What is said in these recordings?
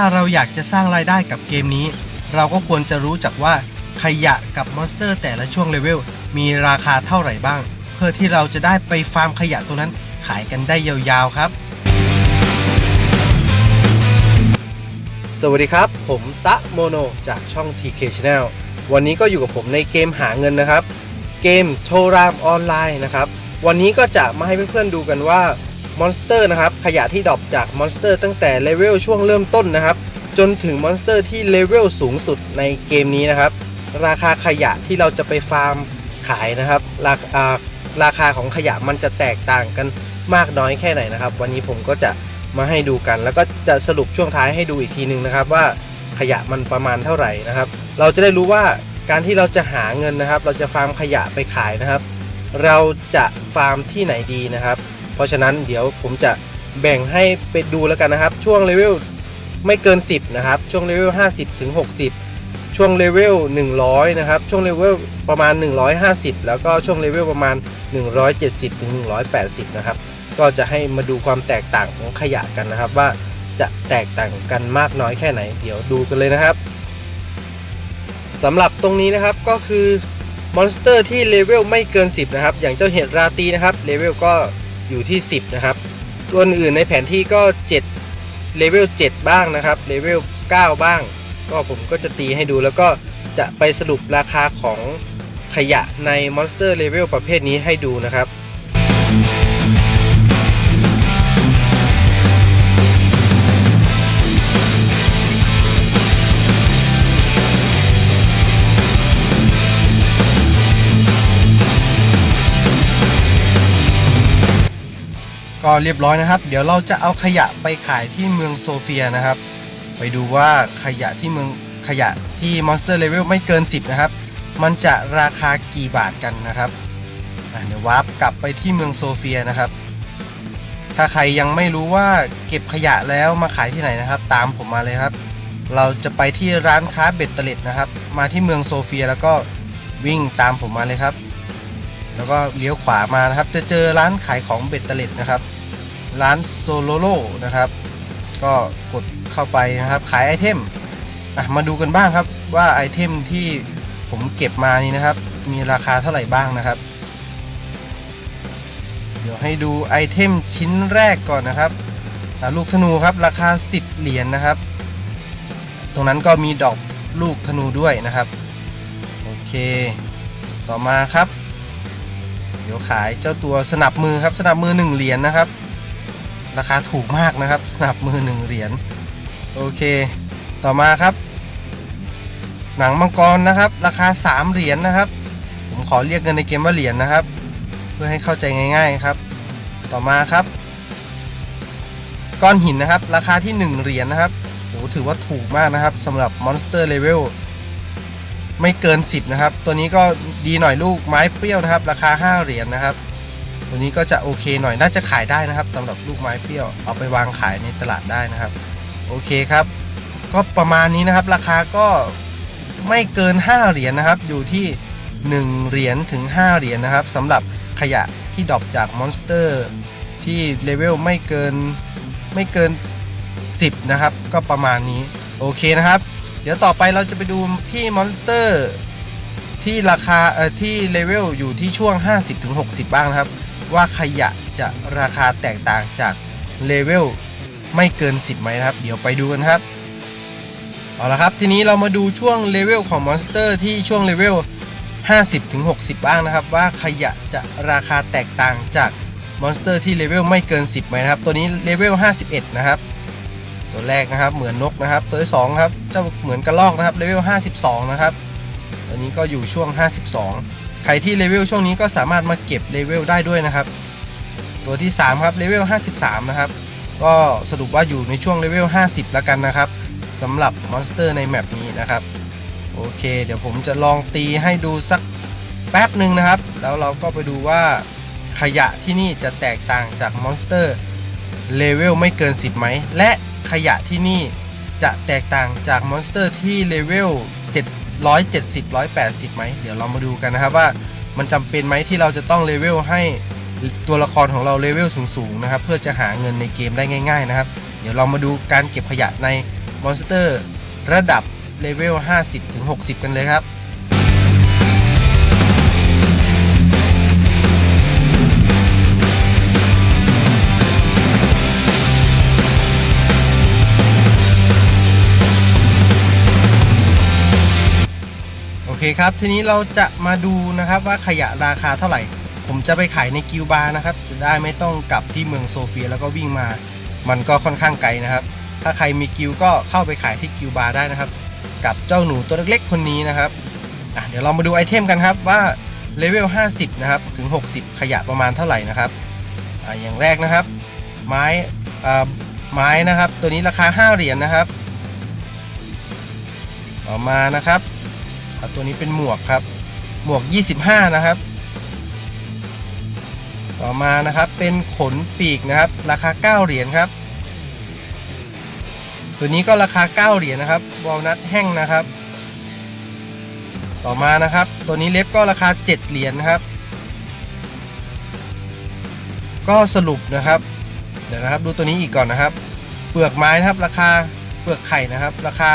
ถ้าเราอยากจะสร้างรายได้กับเกมนี้ เราก็ควรจะรู้จักว่าขยะกับมอนสเตอร์แต่ละช่วงเลเวลมีราคาเท่าไหร่บ้าง เพื่อที่เราจะได้ไปฟาร์มขยะตัวนั้นขายกันได้ยาวๆครับ สวัสดีครับ ผมตะโมโนจากช่อง TK Channel วันนี้ก็อยู่กับผมในเกมหาเงินนะครับ เกมโชรามออนไลน์นะครับ วันนี้ก็จะมาให้เพื่อนๆดูกันว่า มอนสเตอร์นะครับขยะที่ดรอปจากมอนสเตอร์ตั้งแต่เลเวลช่วงเริ่มต้นนะครับจนถึงมอนสเตอร์ที่เลเวลสูงสุดในเกมนี้นะครับ ราคาขยะที่เราจะไปฟาร์มขายนะครับ ราคาราคาของขยะมันจะแตกต่างกันมากน้อยแค่ไหนนะครับ วันนี้ผมก็จะมาให้ดูกัน แล้วก็จะสรุปช่วงท้ายให้ดูอีกทีหนึ่งนะครับ ว่าขยะมันประมาณเท่าไหร่นะครับ เราจะได้รู้ว่าการที่เราจะหาเงินนะครับ เราจะฟาร์มขยะไปขายนะครับ เราจะฟาร์มที่ไหนดีนะครับ เพราะฉะนั้นเดี๋ยวผมจะแบ่งให้ไปดูแล้วกันนะครับ ช่วงเลเวลไม่เกิน 10 นะครับ ช่วงเลเวล50 ถึง 60 ช่วงเลเวล100 นะครับ ช่วงเลเวลประมาณ 150 แล้วก็ช่วงเลเวลประมาณ 170 ถึง 180 นะครับ ก็จะให้มาดูความแตกต่างของขยะกันนะครับ ว่าจะแตกต่างกันมากน้อยแค่ไหน เดี๋ยวดูกันเลยนะครับสำหรับตรงนี้นะครับก็คือมอนสเตอร์ที่เลเวลไม่เกิน 10 นะครับ อย่างเจ้าเห็ดราตีนะครับเลเวลก็ อยู่ที่ 10 นะครับ ตัวอื่นในแผนที่ก็ 7 เลเวล 7 บ้างนะครับ เลเวล 9 บ้าง ก็ผมก็จะตีให้ดูแล้วก็จะไปสรุปราคาของขยะในมอนสเตอร์เลเวลประเภทนี้ให้ดูนะครับ ก็เรียบร้อยนะครับ เดี๋ยวเราจะเอาขยะไปขายที่เมืองโซเฟียนะครับ ไปดูว่าขยะที่เมืองขยะที่ Monster Level ไม่เกิน 10 นะครับ มันจะราคากี่บาทกันนะครับเดี๋ยววาร์ปกลับไปที่เมืองโซเฟียนะครับ ถ้าใครยังไม่รู้ว่าเก็บขยะแล้วมาขายที่ไหนนะครับ ตามผมมาเลยครับ เราจะไปที่ร้านค้าเบ็ดเตล็ดนะครับ มาที่เมืองโซเฟียแล้วก็วิ่งตามผมมาเลยครับ แล้วก็เลี้ยวขวามานะครับ จะเจอร้านขายของเบ็ดเตล็ดนะครับ ร้านโซโลโลนะครับ ก็กดเข้าไปนะครับ ขายไอเทมมาดูกันบ้างครับว่าไอเทมที่ผมเก็บมานี่นะครับ มีราคาเท่าไหร่บ้างนะครับ เดี๋ยวให้ดูไอเทมชิ้นแรกก่อนนะครับลูกธนูครับราคา 10 เหรียญนนะครับ ตรงนั้นก็มีดอกลูกธนูด้วยนะครับ โอเค ต่อมาครับ เดี๋ยวขายเจ้าตัวสนับมือครับสนับมือ 1 เหรียญนะครับ ราคาถูกมากนะครับสนับมือ1เหรียญโอเค ต่อมาครับ หนังมังกรนะครับ ราคา 3 เหรียญนะครับ ผมขอเรียกเงินในเกมว่าเหรียญนะครับ เพื่อให้เข้าใจง่าย ๆครับ ต่อมาครับ ก้อนหินนะครับ ราคาที่ 1 เหรียญนะครับโหถือว่าถูกมากนะครับสำหรับ Monster Level ไม่เกิน 10 นะครับ ตัวนี้ก็ดีหน่อยลูกไม้เปรี้ยวนะครับ ราคา 5 เหรียญนะครับ ตัวนี้ก็จะโอเคหน่อยน่าจะขายได้นะครับสำหรับลูกไม้เปรี้ยวเอาไปวางขายในตลาดได้นะครับ โอเคครับ ก็ประมาณนี้นะครับ ราคาก็ไม่เกิน 5 เหรียญนะครับ อยู่ที่ 1 เหรียญถึง 5 เหรียญนะครับสำหรับขยะที่ดรอปจากมอนสเตอร์ที่เลเวลไม่เกินไม่เกิน 10 นะครับ ก็ประมาณนี้โอเคนะครับ เดี๋ยวต่อไปเราจะไปดูที่มอนสเตอร์ที่ราคาเอ่อที่เลเวลอยู่ที่ช่วง 50-60 บ้างนะครับ ว่าขยะจะราคาแตกต่างจากเลเวลไม่เกิน 10ไหมนะครับ เดี๋ยวไปดูกันครับ เอาละครับ ทีนี้เรามาดูช่วงเลเวลของมอนสเตอร์ที่ช่วงเลเวล 50-60บ้างนะครับ ว่าขยะจะราคาแตกต่างจากมอนสเตอร์ที่เลเวลไม่เกิน 10ไหมนะครับ ตัวนี้เลเวล 51 นะครับ ตัวแรกนะครับเหมือนนกนะครับ ตัวที่2ครับเจ้าเหมือนกระรอกนะครับเลเวล 52 นะครับ ตัวนี้ก็อยู่ช่วง 52 ใครที่เลเวลช่วงนี้ก็สามารถมาเก็บเลเวลได้ด้วยนะครับ ตัวที่ 3 ครับเลเวล53 นะครับ ก็สรุปว่าอยู่ในช่วงเลเวล50 แล้วกันนะครับสำหรับมอนสเตอร์ในแมปนี้นะครับ โอเค เดี๋ยวผมจะลองตีให้ดูสักแป๊บหนึ่งนะครับ แล้วเราก็ไปดูว่าขยะที่นี่จะแตกต่างจากมอนสเตอร์เลเวลไม่เกิน 10ไหม และขยะที่นี่จะแตกต่างจากมอนสเตอร์ที่เลเวล 770 180ไหมเดี๋ยวเรามาดูกันนะครับว่ามันจำเป็นไหมที่เราจะต้องเลเวลให้ตัวละครของเราเลเวลสูงๆนะครับเพื่อจะหาเงินในเกมได้ง่าย ๆนะครับ เดี๋ยวเรามาดูการเก็บขยะในมอนสเตอร์ระดับเลเวล 50ถึง60 กันเลยครับ คครับ ทีนี้เราจะมาดูนะครับว่าขยะราคาเท่าไหร่ ผมจะไปขายในกิวบาร์นะครับ จะได้ไม่ต้องกลับที่เมืองโซเฟียแล้วก็วิ่งมา มันก็ค่อนข้างไกลนะครับ ถ้าใครมีกิวก็เข้าไปขายที่กิวบาร์ได้นะครับ กับเจ้าหนูตัวเล็กๆคนนี้นะครับอะเดี๋ยวเรามาดูไอเทมกันครับว่าเลเวล 50 นะครับ ถึง 60 ขยะประมาณเท่าไหร่นะครับอะอย่างแรกนะครับ ไม้อ่าไม้นะครับ ตัวนี้ราคา 5 เหรียญนะครับ ต่อมานะครับ ตัวนี้เป็นหมวกครับ หมวก 25 นะครับ ต่อมานะครับเป็นขนปีกนะครับ ราคา 9 เหรียญครับ ตัวนี้ก็ราคา 9 เหรียญนะครับวอลนัทแห้งนะครับ ต่อมานะครับ ตัวนี้เล็บก็ราคา 7 เหรียญครับ ก็สรุปนะครับ เดี๋ยวนะครับดูตัวนี้อีกก่อนนะครับ เปลือกไม้นะครับราคาเปลือกไข่นะครับ ราคา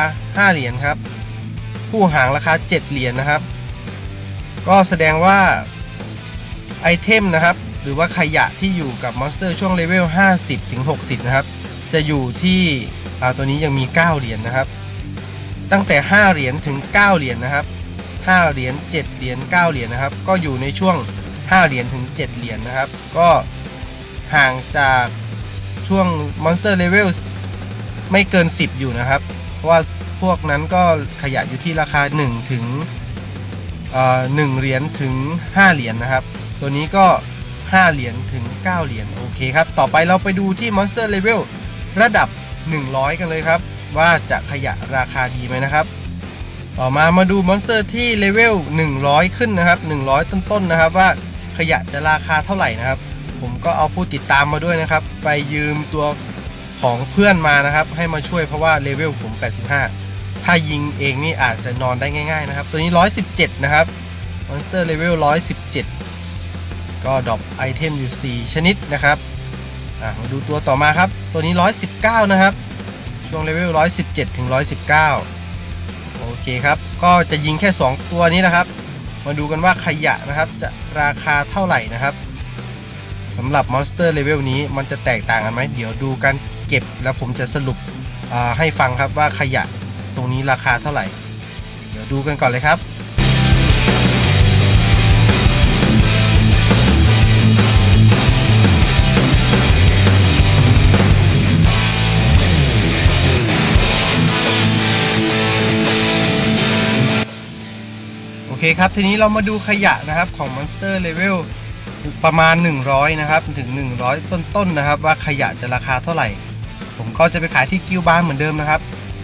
5 เหรียญครับ ผู้หางราคา 7 เหรียญนะครับ ก็แสดงว่าไอเทมนะครับ หรือว่าขยะที่อยู่กับมอนสเตอร์ช่วงเลเวล 50 ถึง 60 นะครับ จะอยู่ที่อ่าตัวนี้ยังมี 9 เหรียญนะครับ ตั้งแต่ 5 เหรียญถึง 9 เหรียญนะครับ 5 เหรียญ 7 เหรียญ 9 เหรียญนะครับ ก็อยู่ในช่วง 5 เหรียญถึง 7 เหรียญนะครับ ก็ห่างจากช่วง Monster Level ไม่เกิน 10 อยู่นะครับ เพราะว่า พวกนั้นก็ขยะอยู่ที่ราคา 1 ถึงเอ่อ1เหรียญถึง 5 เหรียญนะครับ ตัวนี้ก็ 5 เหรียญถึง 9 เหรียญโอเคครับ ต่อไปเราไปดูที่ Monster Level ระดับ 100 กันเลยครับ ว่าจะขยะราคาดีไหมนะครับ ต่อมามาดูมอนสเตอร์ที่เลเวล100 ขึ้นนะครับ 100 ต้นๆนะครับว่าขยะจะราคาเท่าไหร่นะครับ ผมก็เอาผู้ติดตามมาด้วยนะครับ ไปยืมตัวของเพื่อนมานะครับ ให้มาช่วยเพราะว่าเลเวลผม 85 ถ้ายิงเองนี่อาจจะนอนได้ง่าย ๆ นะครับ ตัวนี้ 117 นะครับมอนสเตอร์เลเวล117 ก็ดรอปไอเทมอยู่ 4 ชนิดนะครับมาดูตัวต่อมาครับ ตัวนี้ 119 นะครับ ช่วงเลเวล 117 ถึง 119 โอเคครับ ก็จะยิงแค่ 2 ตัวนี้นะครับ มาดูกันว่าขยะนะครับ จะราคาเท่าไหร่นะครับสำหรับมอนสเตอร์เลเวลนี้มันจะแตกต่างกันไหม เดี๋ยวดูการเก็บแล้วผมจะสรุปให้ฟังครับว่าขยะ ตรงนี้ราคาเท่าไหร่ เดี๋ยวดูกันก่อนเลยครับโอเคครับ ทีนี้เรามาดูขยะนะครับของ Monster Level ประมาณ 100 นะครับ ถึง 100 ต้นๆนะครับ ว่าขยะจะราคาเท่าไหร่ ผมก็จะไปขายที่กิลบาร์เหมือนเดิมนะครับ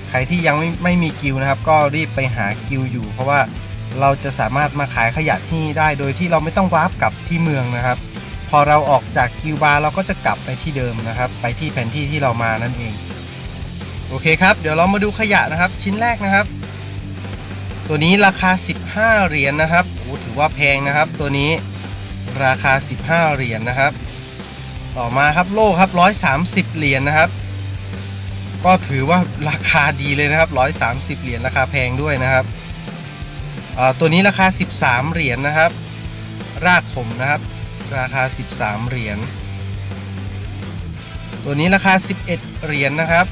ใครที่ยังไม่ไม่มีกิลนะครับ ก็รีบไปหากิลอยู่ เพราะว่าเราจะสามารถมาขายขยะที่นี่ได้โดยที่เราไม่ต้องวาร์ปกลับที่เมืองนะครับ พอเราออกจากกิลบาร์เราก็จะกลับไปที่เดิมนะครับ ไปที่แผนที่ที่เรามานั่นเอง โอเคครับ เดี๋ยวเรามาดูขยะนะครับ ชิ้นแรกนะครับ ตัวนี้ราคา 15 เหรียญนะครับโอ้ถือว่าแพงนะครับ ตัวนี้ราคา 15 เหรียญนะครับ ต่อมาครับโล่ครับ 130 เหรียญนะครับ ก็ถือว่าราคาดีเลยนะครับ 130 เหรียญราคาแพงด้วยนะครับ ตัวนี้ราคา 13 เหรียญนะครับ รากขมนะครับ ราคา 13 เหรียญ ตัวนี้ราคา 11 เหรียญนะครับ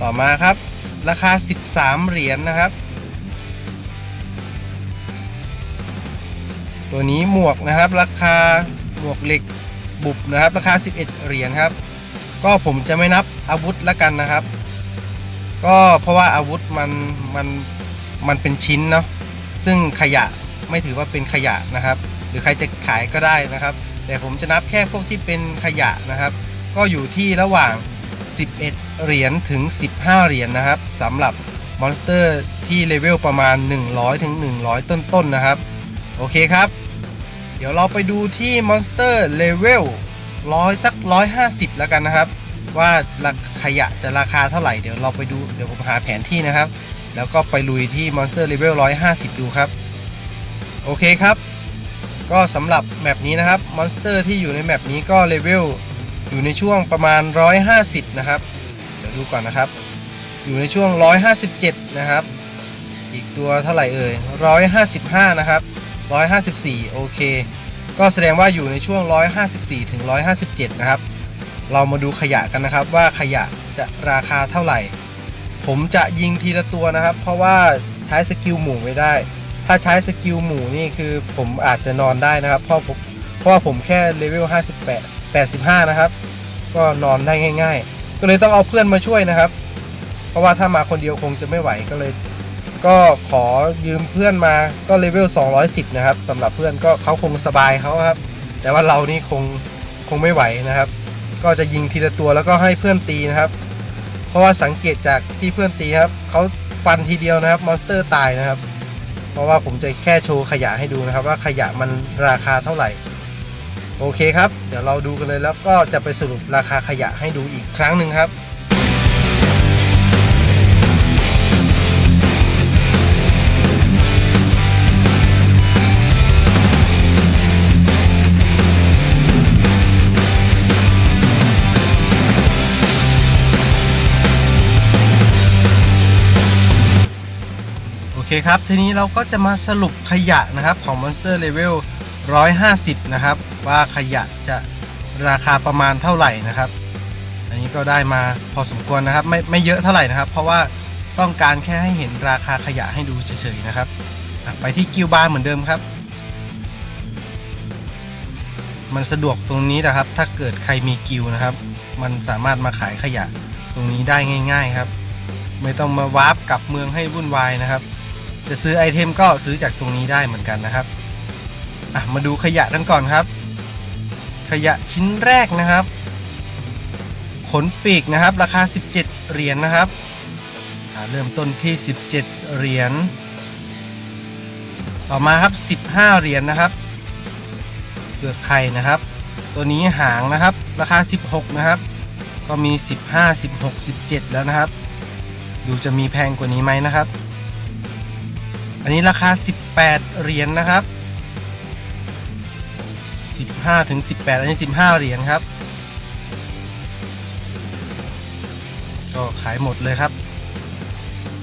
ต่อมาครับ ราคา 13 เหรียญนะครับ ตัวนี้หมวกนะครับ ราคาหมวกเหล็กบุบนะครับ ราคา 11 เหรียญครับ ก็ผมจะไม่นับอาวุธละกันนะครับ ก็เพราะว่าอาวุธมันมันมันเป็นชิ้นเนาะซึ่งขยะไม่ถือว่าเป็นขยะนะครับ หรือใครจะขายก็ได้นะครับ แต่ผมจะนับแค่พวกที่เป็นขยะนะครับ ก็อยู่ที่ระหว่าง 11 เหรียญถึง 15 เหรียญนะครับสำหรับมอนสเตอร์ที่เลเวลประมาณ 100ถึง100 ต้นๆนนะครับ โอเคครับ เดี๋ยวเราไปดูที่มอนสเตอร์เลเวลร้อยสัก 150 แล้วกันนะครับ ว่าขยะจะราคาเท่าไหร่เดี๋ยวเราไปดูเดี๋ยวผมหาแผนที่นะครับ แล้วก็ไปลุยที่มอนสเตอร์เลเวล150 ดูครับ โอเคครับ ก็สำหรับแมปนี้นะครับมอนสเตอร์ที่อยู่ในแมปนี้ก็เลเวลอยู่ในช่วงประมาณ 150 นะครับ เดี๋ยวดูก่อนนะครับ อยู่ในช่วง 157 นะครับ อีกตัวเท่าไหร่เอ่ย155 นะครับ 154 โอเค ก็แสดงว่าอยู่ในช่วง 154ถึง157 นะครับ เรามาดูขยะกันนะครับว่าขยะจะราคาเท่าไหร่ ผมจะยิงทีละตัวนะครับ เพราะว่าใช้สกิลหมู่ไม่ได้ ถ้าใช้สกิลหมู่นี่คือผมอาจจะนอนได้นะครับ เพราะผมเพราะว่าผมแค่เลเวล58 85 นะครับ ก็นอนได้ง่าย ๆ ก็เลยต้องเอาเพื่อนมาช่วยนะครับ เพราะว่าถ้ามาคนเดียวคงจะไม่ไหวก็เลย ก็ขอยืมเพื่อนมาก็เลเวล 210 นะครับสำหรับเพื่อนก็เขาคงสบายเขาครับ แต่ว่าเรานี่คงคงไม่ไหวนะครับ ก็จะยิงทีละตัวแล้วก็ให้เพื่อนตีนะครับ เพราะว่าสังเกตจากที่เพื่อนตีครับเขาฟันทีเดียวนะครับมอนสเตอร์ตายนะครับ เพราะว่าผมจะแค่โชว์ขยะให้ดูนะครับ ว่าขยะมันราคาเท่าไหร่ โอเคครับ เดี๋ยวเราดูกันเลยแล้วก็จะไปสรุปราคาขยะให้ดูอีกครั้งหนึ่งครับ คครับ ทีนี้เราก็จะมาสรุปขยะนะครับของ Monster Level 150 นะครับ ว่าขยะจะราคาประมาณเท่าไหร่นะครับ อันนี้ก็ได้มาพอสมควรนะครับไม่ไม่เยอะเท่าไหร่นะครับ เพราะว่าต้องการแค่ให้เห็นราคาขยะให้ดูเฉยๆนะครับ ไปที่กิลบาร์เหมือนเดิมครับ มันสะดวกตรงนี้นะครับ ถ้าเกิดใครมีกิลนะครับ มันสามารถมาขายขยะตรงนี้ได้ง่าย ๆครับ ไม่ต้องมาวาร์ปกลับเมืองให้วุ่นวายนะครับ จะซื้อไอเทมก็ซื้อจากตรงนี้ได้เหมือนกันนะครับอะมาดูขยะกันก่อนครับ ขยะชิ้นแรกนะครับ ขนปีกนะครับ ราคา 17 เหรียญนนะครับเริ่มต้นที่ 17 เหรียญ ต่อมาครับ 15 เหรียญนนะครับเปลือกไข่นะครับ ตัวนี้หางนะครับ ราคา 16 นะครับ ก็มี 15 16 17 แล้วนะครับ ดูจะมีแพงกว่านี้ไหมนะครับ อันนี้ราคา 18 เหรียญนนะครับ 15ถึง18 อันนี้ 15 เหรียญครับ ก็ขายหมดเลยครับ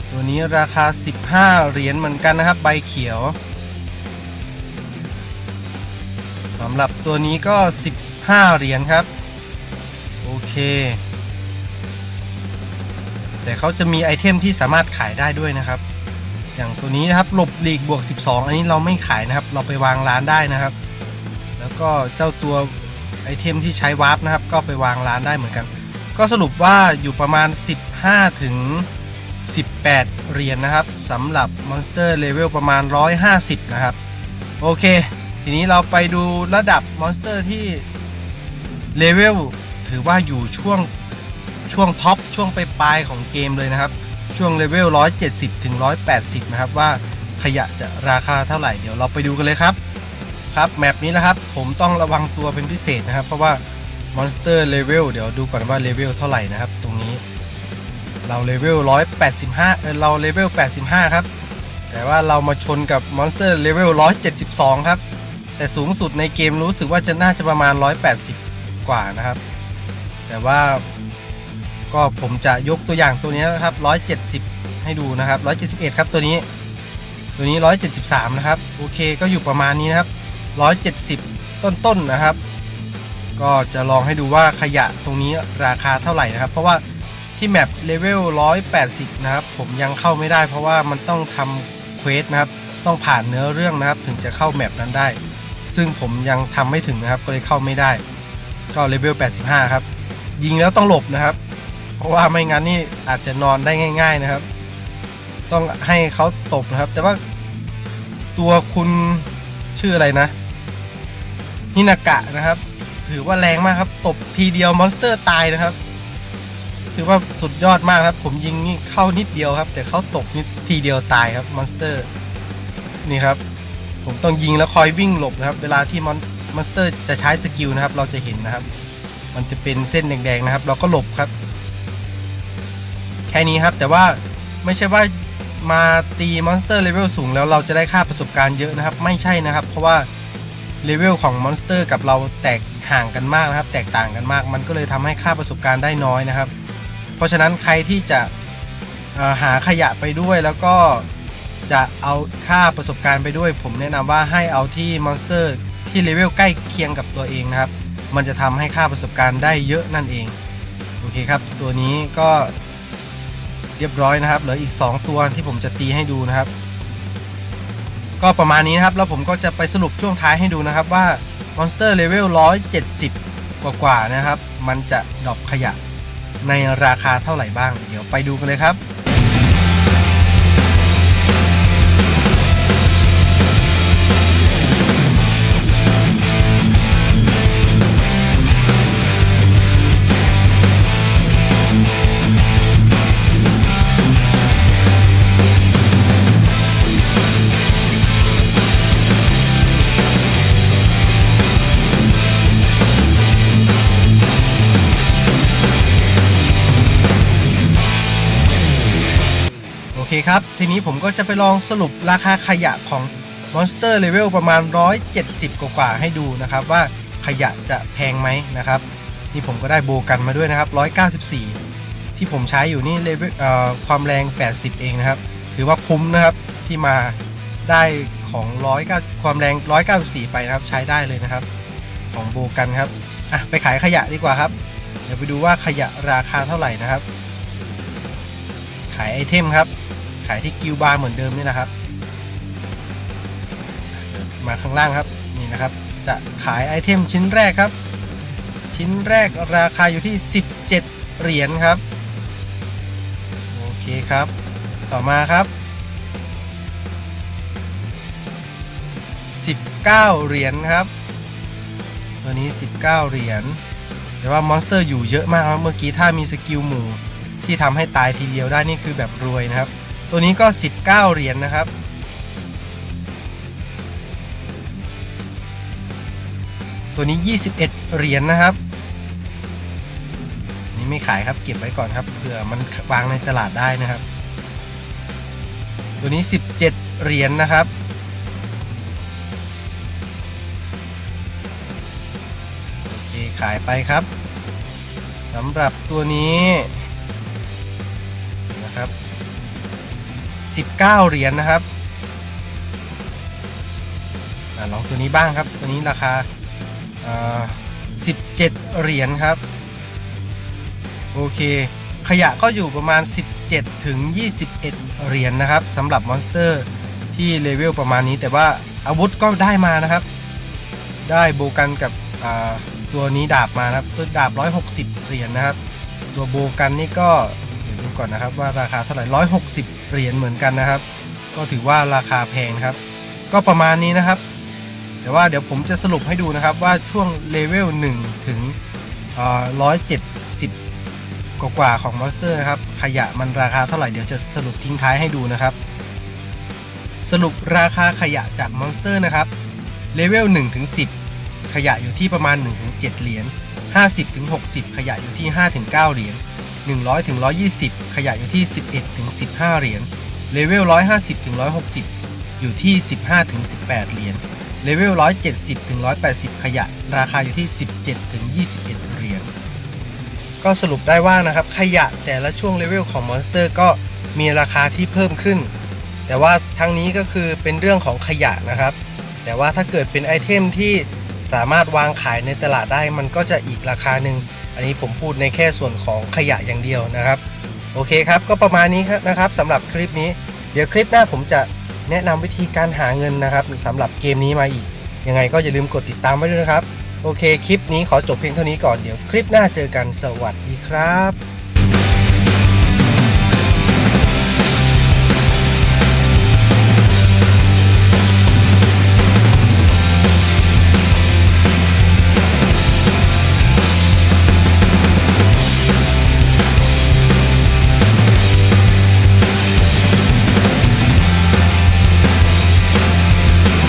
ตัวนี้ราคา 15 เหรียญเหมือนกันนะครับ ใบเขียวสำหรับตัวนี้ก็ 15 เหรียญครับ โอเค แต่เขาจะมีไอเทมที่สามารถขายได้ด้วยนะครับ อย่างตัวนี้นะครับหลบหลีกบวก 12 อันนี้เราไม่ขายนะครับ เราไปวางร้านได้นะครับ แล้วก็เจ้าตัวไอเทมที่ใช้วาร์ปนะครับ ก็ไปวางร้านได้เหมือนกัน ก็สรุปว่าอยู่ประมาณ 15 ถึง 18 เหรียญนนะครับสำหรับมอนสเตอร์เลเวลประมาณ 150 นะครับ โอเค ทีนี้เราไปดูระดับมอนสเตอร์ที่เลเวลถือว่าอยู่ช่วงช่วงท็อปช่วงปลายๆของเกมเลยนะครับ ช่วงเลเวล 170 ถึง 180 นะครับ ว่าขยะจะราคาเท่าไหร่ เดี๋ยวเราไปดูกันเลยครับ ครับ แมปนี้นะครับ ผมต้องระวังตัวเป็นพิเศษนะครับ เพราะว่า Monster Level เดี๋ยวดูก่อนว่าเลเวลเท่าไหร่นะครับ ตรงนี้ เราเลเวล 185เออเราเลเวล 85 ครับ แต่ว่าเรามาชนกับ Monster Level 172 ครับ แต่สูงสุดในเกมรู้สึกว่าจะน่าจะประมาณ 180 กว่านะครับ แต่ว่า ก็ผมจะยกตัวอย่างตัวนี้นะครับ 170 ให้ดูนะครับ 171 ครับตัวนี้ ตัวนี้ 173 นะครับ โอเคก็อยู่ประมาณนี้นะครับ 170 ต้นๆนนะครับ ก็จะลองให้ดูว่าขยะตรงนี้ราคาเท่าไหร่นะครับ เพราะว่าที่แมปเลเวล180 นะครับ ผมยังเข้าไม่ได้ เพราะว่ามันต้องทำเควสนะครับ ต้องผ่านเนื้อเรื่องนะครับ ถึงจะเข้าแมปนั้นได้ ซึ่งผมยังทำไม่ถึงนะครับ ก็เลยเข้าไม่ได้ ก็เลเวล85 ครับ ยิงแล้วต้องหลบนะครับ เพราะว่าไม่งั้นนี่อาจจะนอนได้ง่าย ๆนะครับ ต้องให้เขาตบนะครับ แต่ว่าตัวคุณชื่ออะไรนะฮินากะนะครับ ถือว่าแรงมากครับ ตบทีเดียวมอนสเตอร์ตายนะครับ ถือว่าสุดยอดมากครับ ผมยิงนี่เข้านิดเดียวครับ แต่เขาตบนิดทีเดียวตายครับมอนสเตอร์นี่ครับ ผมต้องยิงแล้วคอยวิ่งหลบนะครับ เวลาที่มอนมอนสเตอร์จะใช้สกิลนะครับ เราจะเห็นนะครับ มันจะเป็นเส้นแดงๆนะครับ เราก็หลบครับ แค่นี้ครับ แต่ว่าไม่ใช่ว่ามาตีมอนสเตอร์เลเวลสูงแล้วเราจะได้ค่าประสบการณ์เยอะนะครับ ไม่ใช่นะครับ เพราะว่าเลเวลของมอนสเตอร์กับเราแตกห่างกันมากนะครับ แตกต่างกันมาก มันก็เลยทำให้ค่าประสบการณ์ได้น้อยนะครับถราะฉะนั้นใครที่จะหาขยะไปด้วยแล้วก็จะเอาค่าประสบการณ์ไปด้วย ผมแนะนำว่าให้เอาที่มอนสเตอร์ที่เลเวลใกล้เคียงกับตัวเองนะครับ มันจะทำให้ค่าประสบการณ์ได้เยอะนั่นเอง โอเคครับ ตัวนี้ก็ เรียบร้อยนะครับ เหลืออีก 2 ตัวที่ผมจะตีให้ดูนะครับ ก็ประมาณนี้นะครับ แล้วผมก็จะไปสรุปช่วงท้ายให้ดูนะครับว่ามอนสเตอร์เลเวล170 กว่ากว่าๆนะครับ มันจะดรอปขยะในราคาเท่าไหร่บ้าง เดี๋ยวไปดูกันเลยครับ เคครับ ทีนี้ผมก็จะไปลองสรุปราคาขยะของ Monster Level ประมาณ 170 กว่าๆให้ดูนะครับว่าขยะจะแพงไหมนะครับ นี่ผมก็ได้โบกันมาด้วยนะครับ 194 ที่ผมใช้อยู่นี่เลเวลเอ่อความแรง 80 เองนะครับ ถือว่าคุ้มนะครับที่มาได้ของ100ความแรง 194 ไปนะครับ ใช้ได้เลยนะครับ ของโบกันครับอะไปขายขยะดีกว่าครับ เดี๋ยวไปดูว่าขยะราคาเท่าไหร่นะครับ ขายไอเทมครับ ขายที่กิลบาร์เหมือนเดิมนี่นะครับ มาข้างล่างครับนี่นะครับ จะขายไอเทมชิ้นแรกครับ ชิ้นแรกราคาอยู่ที่ 17 เหรียญครับ โอเคครับ ต่อมาครับ 19 เหรียญครับ ตัวนี้ 19 เหรียญแต่ว่ามอนสเตอร์อยู่เยอะมากครับเมื่อกี้ถ้ามีสกิลหมู่ที่ทำให้ตายทีเดียวได้นี่คือแบบรวยนะครับ ตัวนี้ก็ 19 เหรียญนนะครับ ตัวนี้ 21 เหรียญนนะครับ นี่ไม่ขายครับเก็บไว้ก่อนครับเผื่อมันวางในตลาดได้นะครับ ตัวนี้ 17 เหรียญนนะครับโอเคขายไปครับสำหรับตัวนี้ 19 เหรียญนนะครับอลองตัวนี้บ้างครับ ตัวนี้ราคาเอ่อ17 เหรียญครับ โอเค ขยะก็อยู่ประมาณ 17 ถึง 21 เหรียญนนะครับสำหรับมอนสเตอร์ที่เลเวลประมาณนี้ แต่ว่าอาวุธก็ได้มานะครับ ได้โบกันกับตัวนี้ดาบมานะครับ ตัวดาบ 160 เหรียญนะครับ ตัวโบกันนี่ก็เดี๋ยวดูก่อนนะครับว่าราคาเท่าไหร่160 เหรียญเหมือนกันนะครับ ก็ถือว่าราคาแพงครับ ก็ประมาณนี้นะครับ แต่ว่าเดี๋ยวผมจะสรุปให้ดูนะครับว่าช่วงเลเวล1ถึงเอ่อ170กว่าๆของมอนสเตอร์นะครับ ขยะมันราคาเท่าไหร่เดี๋ยวจะสรุปทิ้งท้ายให้ดูนะครับ สรุปราคาขยะจากมอนสเตอร์นะครับเลเวล1ถึง10 ขยะอยู่ที่ประมาณ1ถึง7เหรียญ50ถึง60 ขยะอยู่ที่5ถึง9เหรียญ 100ถึง120 ขยะอยู่ที่ 11ถึง15 เหรียญ เลเวล 150ถึง160 อยู่ที่ 15ถึง18 เหรียญ เลเวล 170ถึง180 ขยะ ราคาอยู่ที่ 17ถึง21 เหรียญ ก็สรุปได้ว่านะครับ ขยะแต่ละช่วงเลเวลของมอนสเตอร์ก็มีราคาที่เพิ่มขึ้น แต่ว่าทั้งนี้ก็คือเป็นเรื่องของขยะนะครับ แต่ว่าถ้าเกิดเป็นไอเทมที่สามารถวางขายในตลาดได้มันก็จะอีกราคาหนึ่ง อันนี้ผมพูดในแค่ส่วนของขยะอย่างเดียวนะครับ โอเคครับก็ประมาณนี้นะครับสำหรับคลิปนี้ เดี๋ยวคลิปหน้าผมจะแนะนำวิธีการหาเงินนะครับสำหรับเกมนี้มาอีก ยังไงก็อย่าลืมกดติดตามไว้ด้วยนะครับ โอเคคลิปนี้ขอจบเพียงเท่านี้ก่อนเดี๋ยวคลิปหน้าเจอกันสวัสดีครับ